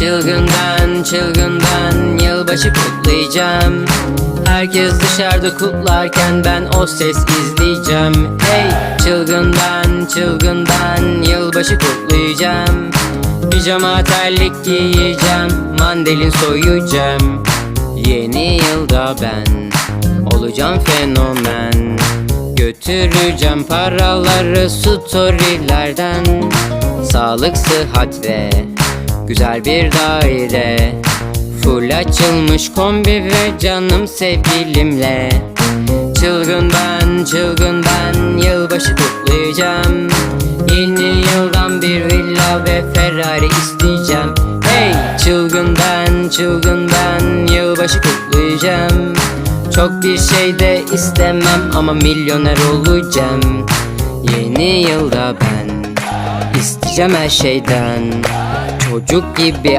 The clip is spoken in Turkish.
Çılgından çılgından yılbaşı kutlayacağım. Herkes dışarıda kutlarken ben o ses izleyeceğim. Hey! Çılgından çılgından yılbaşı kutlayacağım. Pijama terlik giyeceğim Mandalin soyacağım. Yeni yılda ben Olacağım fenomen. Götüreceğim paraları storylerden. Sağlık, sıhhat ve güzel bir daire. Full açılmış kombi ve canım sevgilimle. Çılgın ben, çılgın ben Yılbaşı kutlayacağım. Yeni yıldan bir villa ve Ferrari isteyeceğim. Hey! Çılgın ben, çılgın ben Yılbaşı kutlayacağım. Çok bir şey de istemem ama milyoner olacağım. Yeni yılda ben isteyeceğim her şeyden হুজুক কি বে